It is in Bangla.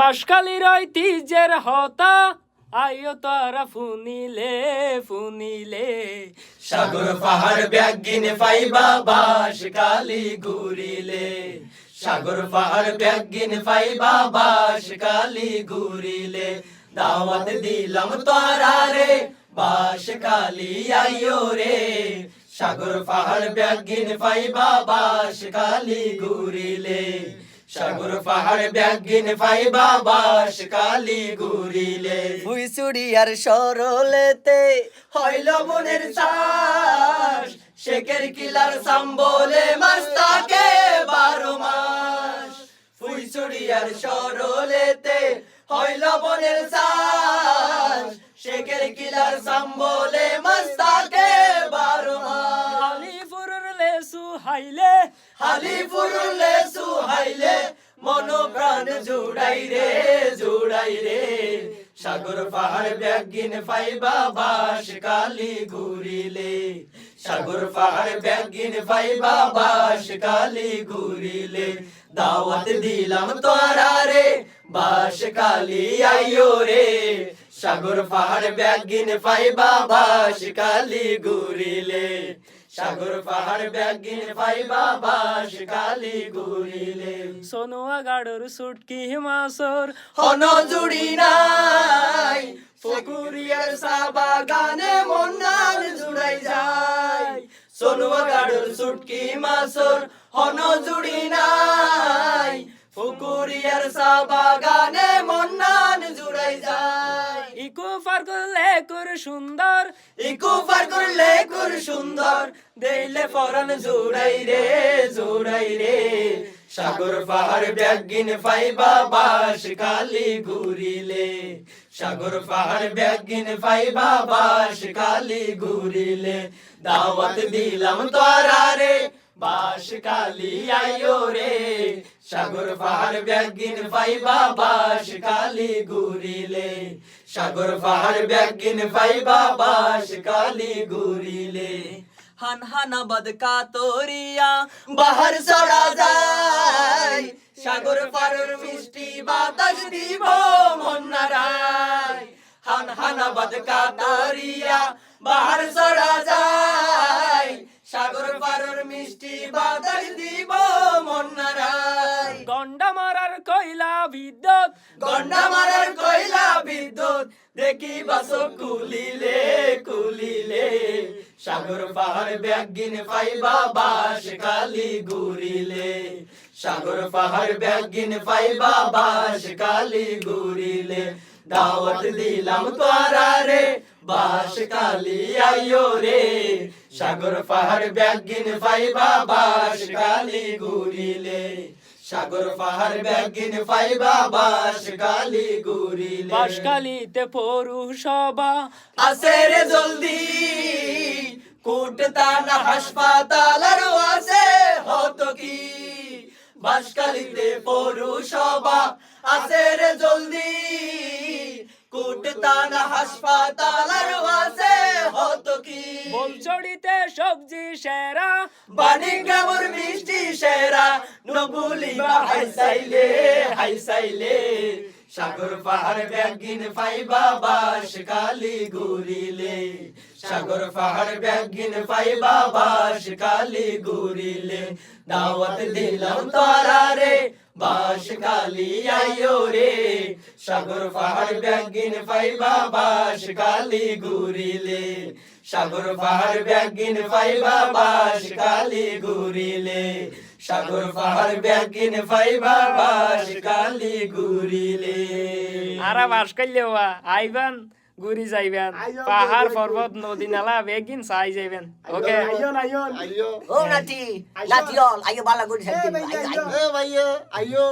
বাসকালির ঐতিহ্যের হতা। আইও তারা ফুনিলে ফুনিলে। সাগর, পাহাড়, ব্যাগিন ফাইবা বাস কালি ঘুরিলে। সাগর, পাহাড়, ব্যাগিন ফাইবা বাস কালি ঘুরিলে। দাওয়াত দিলাম তোরা রে বাস কালি আইও রে। সাগর, পাহাড়, ব্যাগিন ফাইবা বাস কালি ঘুরিলে। সাগর পাহাড় ব্যাগিন ফাইবা বাস কালি ঘুরিলে ফুইসুড়িয়ার সরলেতে হইল মনের চাষ শেখের কিলার সাম্বলে মাস্তাকে বারো মাস। ফুইচুড়িয়ার সরলেতে হইল মনের চাষ শেখের কিলার সাম্বলে হালি ফুরুলে সুহাইলে মন জুড়াই রে জুড়াই রে। সাগর পাহাড় ব্যাগিন ফাইবা বাস কালি ঘুরিলে। সাগর পাহাড় ব্যাগিন ফাইবা বাস কালি ঘুরিলে। দাওয়াত দিলাম তোরা রে, বাস কালি আইও রে। সাগর পাহাড় ব্যাগিন ফাইবা বাস কালি ঘুরিলে। সাগর পাহাড় ব্যাগিন ফাইবা বাস কালি ঘুরিলে সোনুয়া গাড়র সুটকি মাসর। হন জুড়ি নাই ফকুরিয়ার সাবা গানে মন্নান জুড়াই যায়। সোনুয়া গাড়ুর সুটকি মাসর হন জুড়ি নাই ফকুরিয়ার সাবা গানে মন্নান জুড়াই যায়। ইকো পার্ক লেকুর সুন্দর। ইকু পার করলে কুর সুন্দর। দেইলে ফরন জুড়াই রে জুড়াই রে। সাগর পাহাড় ব্যাগিন ফাইবা বাস কালি ঘুরিলে। সাগর পাহাড় ব্যাগিন ফাইবা বাস কালি ঘুরিলে। দাওয়াত দিলাম তোরা রে বাস কালি আইও রে। সাগর পাহাড় ব্যাগিন ফাইবা বাস কালি ঘুরিলে। সাগর পাহাড় ব্যাগিন ফাইবা বাস কালি ঘুরিলে। হান হানাবাদ কাতরিয়া বাহার সরা যায়। সাগর পারর মিষ্টি বাতাস দিব মন্নারায়। হান হানাবাদ কাতারিয়া বাহার সরা যায়। সাগর পারের মিষ্টি বাতাস দিব মন্নারায় গন্ডা মারার কয়লা বিদ্যুৎ। গন্ডা মারার কয়লা বিদ্যুৎ। দেখি বাস কুলিলে কুলিলে। সাগর পাহাড় ব্যাগিন ফাইবা বাস কালি ঘুরিলে সাগর পাহাড় ব্যাগিন ফাইবা বাস কালি ঘুরিলে দাওয়াত দিলাম তোরা রে বাস কালি আইও রে। সাগর পাহাড় ব্যাগিন ফাইবা বাস কালি ঘুরিলে। সাগর পাহাড় ব্যাগিন ফাইবা বাস কালি ঘুরিলে। বাসকালিতে পৌরসভা আসে রে জলদি। কুটতান হাসপাতাল আর আছে হতো কি? বাসকালিতে পৌরসভা আসে রে জলদি। কুটতান হাসপাতাল আর আছে বলচড়িতে সবজি সেরা বাণী মিষ্টি সেরা নবুলি হাইসাইলে হাইসাইলে সাগর পাহাড় ব্যাগিন ফাইবা বাস কালি ঘুরিলে সাগর পাহাড় ব্যাগিন ফাইবা বাস কালি ঘুরিলে দাওয়াত দিলাম তোরা রে, বাস কালি আইও রে। সাগর পাহাড় ব্যাগিন ফাইবা বাস কালি ঘুরিলে সাগর পাহাড় ব্যাগিন ফাইবা বাস কালি ঘুরিলে সাগর পাহাড় ব্যাগিন ফাইবা বাস কালি গুরিলে আরা বাস করলেও আইবেন ঘুরি যাইবেন। পাহাড় পর্বত নদী নালা বেগিন চাই যাইবেন। ওকে? আইয়ন আইয়ন ও নাতি নাতি অল আইয়ো বালা এ আইয়ো। আইয়ো।